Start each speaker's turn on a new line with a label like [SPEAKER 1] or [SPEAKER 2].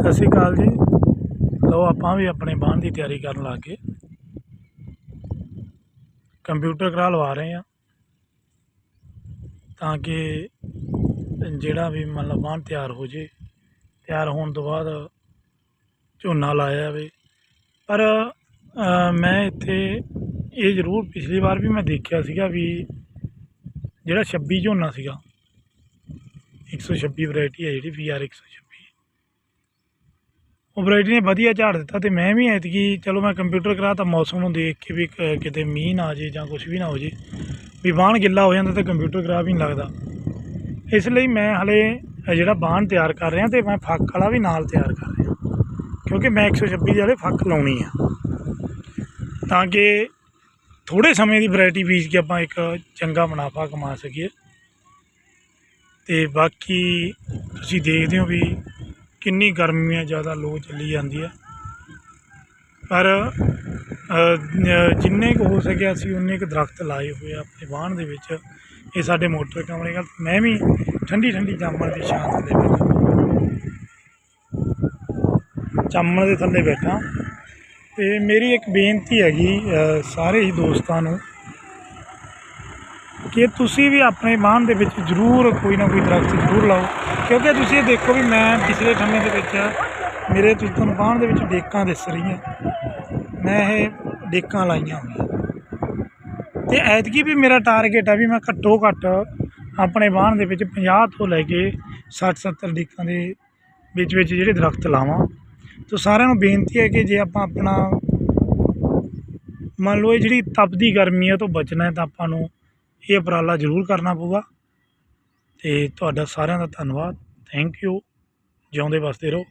[SPEAKER 1] ਸਤਿ ਸ਼੍ਰੀ ਅਕਾਲ ਜੀ। ਲਓ, ਆਪਾਂ ਵੀ ਆਪਣੇ ਬਾਣ ਦੀ ਤਿਆਰੀ ਕਰਨ ਲੱਗ ਗਏ। ਕੰਪਿਊਟਰ ਕਰਾ ਲਵਾ ਰਹੇ ਆ ਤਾਂ ਕਿ ਜਿਹੜਾ ਵੀ ਮੰਨ ਲਓ ਬਾਣ ਤਿਆਰ ਹੋ ਜੇ, ਤਿਆਰ ਹੋਣ ਤੋਂ ਬਾਅਦ ਝੋਨਾ ਲਾਇਆ ਜਾਵੇ। ਪਰ ਮੈਂ ਇੱਥੇ ਇਹ ਜ਼ਰੂਰ ਪਿਛਲੀ ਵਾਰ ਵੀ ਮੈਂ ਦੇਖਿਆ ਸੀਗਾ ਵੀ ਜਿਹੜਾ 26 ਝੋਨਾ ਸੀਗਾ 126 ਵੈਰਾਈਟੀ ਹੈ ਜਿਹੜੀ VR 126 ਉਹ ਵੈਰਾਈਟੀ ਨੇ ਵਧੀਆ ਝਾੜ ਦਿੱਤਾ ਤੇ ਮੈਂ ਵੀ ਐਤਕੀ ਚਲੋ ਮੈਂ ਕੰਪਿਊਟਰ ਕਰਾ ਤਾਂ ਮੌਸਮ ਨੂੰ ਦੇਖ ਕੇ ਵੀ ਕਿਤੇ ਮੀਂਹ ਨਾ ਆ ਜੇ ਜਾਂ ਕੁਝ ਵੀ ਨਾ ਹੋ ਜੇ ਵੀ ਬਾਣ ਗਿੱਲਾ ਹੋ ਜਾਂਦਾ ਤੇ ਕੰਪਿਊਟਰ ਖਰਾਬ ਹੀ ਨਹੀਂ ਲੱਗਦਾ। ਇਸ ਲਈ ਮੈਂ ਹਲੇ ਜਿਹੜਾ ਬਾਣ ਤਿਆਰ ਕਰ ਰਿਹਾ ਤੇ ਮੈਂ ਫੱਕ ਵਾਲਾ ਵੀ ਨਾਲ ਤਿਆਰ ਕਰ ਰਿਹਾ। ਕਿਉਂਕਿ ਮੈਂ 126 ਵਾਲੇ ਫੱਕ ਲਾਉਣੀ ਆ। ਤਾਂ ਕਿ ਥੋੜੇ ਸਮੇਂ ਦੀ ਵੈਰਾਈਟੀ ਬੀਜ ਕੇ ਆਪਾਂ ਇੱਕ ਚੰਗਾ ਮੁਨਾਫਾ ਕਮਾ ਸਕੀਏ। ਤੇ ਬਾਕੀ ਤੁਸੀਂ ਦੇਖਦੇ ਹੋ ਵੀ ਕਿੰਨੀ ਗਰਮੀ ਹੈ ਜ਼ਿਆਦਾ ਲੋ ਚੱਲੀ ਜਾਂਦੀ ਹੈ। ਪਰ ਜਿੰਨੇ ਕੁ ਹੋ ਸਕਿਆ ਅਸੀਂ ਉਨੇ ਕੁ ਦਰਖਤ ਲਾਏ ਹੋਏ ਆ ਆਪਣੇ ਬਾਣ ਦੇ ਵਿੱਚ। ਇਹ ਸਾਡੇ ਮੋਟਰ ਕਮਰੇ ਨਾਲ ਮੈਂ ਵੀ ਠੰਡੀ ਠੰਡੀ ਜਾਮਣ ਦੀ ਛਾਂ ਥੱਲੇ ਬੈਠਾ। ਜਾਮਣ ਦੇ ਥੱਲੇ ਬੈਠਾ। ਤੇ ਮੇਰੀ ਇੱਕ ਬੇਨਤੀ ਹੈਗੀ ਸਾਰੇ ਹੀ ਦੋਸਤਾਂ ਨੂੰ ਕਿ ਤੁਸੀਂ ਵੀ ਆਪਣੇ ਬਾਣ ਦੇ ਵਿੱਚ ਜ਼ਰੂਰ ਕੋਈ ਨਾ ਕੋਈ ਦਰਖਤ ਜ਼ਰੂਰ ਲਾਓ। ਕਿਉਂਕਿ ਤੁਸੀਂ ਇਹ ਦੇਖੋ ਵੀ ਮੈਂ ਪਿਛਲੇ ਸਮੇਂ ਦੇ ਵਿੱਚ ਮੇਰੇ ਤੁਸੀਂ ਤੁਹਾਨੂੰ ਬਾਣ ਦੇ ਵਿੱਚ ਡੇਕਾਂ ਦਿਸ ਰਹੀਆਂ। ਮੈਂ ਇਹ ਡੇਕਾਂ ਲਾਈਆਂ ਹੋਈਆਂ। ਤੇ ਐਤਕੀ ਵੀ ਮੇਰਾ ਟਾਰਗੇਟ ਆ ਵੀ ਮੈਂ ਘੱਟੋ ਘੱਟ ਆਪਣੇ ਬਾਣ ਦੇ ਵਿੱਚ 50 ਤੋਂ ਲੈ ਕੇ 60 70 ਡੇਕਾਂ ਦੇ ਵਿੱਚ ਵਿੱਚ ਜਿਹੜੇ ਦਰਖਤ ਲਾਵਾਂ। ਤੋ ਸਾਰਿਆਂ ਨੂੰ ਬੇਨਤੀ ਹੈ ਕਿ ਜੇ ਆਪਾਂ ਆਪਣਾ ਮੰਨ ਲਓ ਇਹ ਜਿਹੜੀ ਤਪਦੀ ਗਰਮੀ ਹੈ ਤੋਂ ਬਚਣਾ ਹੈ ਤਾਂ ਆਪਾਂ ਨੂੰ ਇਹ ਉਪਰਾਲਾ ਜ਼ਰੂਰ ਕਰਨਾ ਪਊਗਾ। ਅਤੇ ਤੁਹਾਡਾ ਸਾਰਿਆਂ ਦਾ ਧੰਨਵਾਦ। ਥੈਂਕ ਯੂ ਜਿਉਂਦੇ ਵਸਦੇ ਰਹੋ।